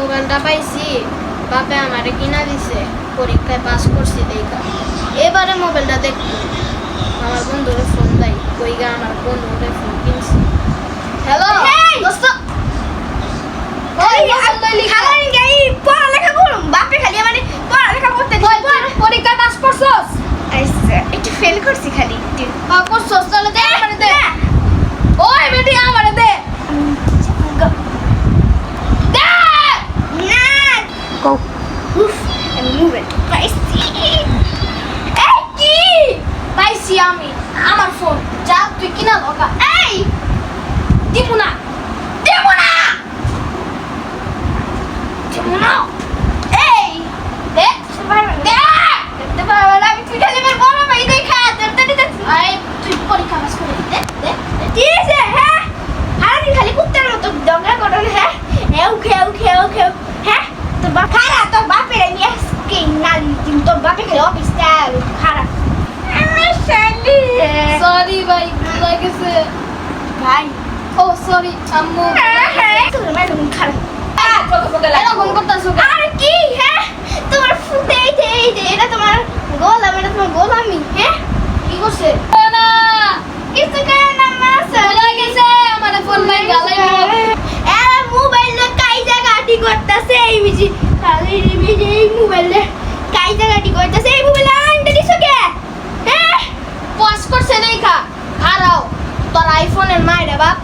মোবাইলটা পাইছি, বাপে আমারে কিনা দিছে, পরীক্ষায় পাস করছি দেখা। এবারে মোবাইলটা দেখব। আমার বন্ধুরে ফোন দেয় কই গা আমার বন্ধুরে phone Go. Oof, I'm moving. Spicy. Hey, কি? Spicy আমি আমার ফোন যা তুই কিনা লগা এই সরি ভাই ভুলে গেছে। ভাই। ও সরি হ্যাঁ, হ্যাঁ। আর কি হ্যাঁ? তোমার ফুটে এটা তোমার গোলাম এটা তোমার গোলামি হ্যাঁ? কি করছে? al iPhone en Minecraft.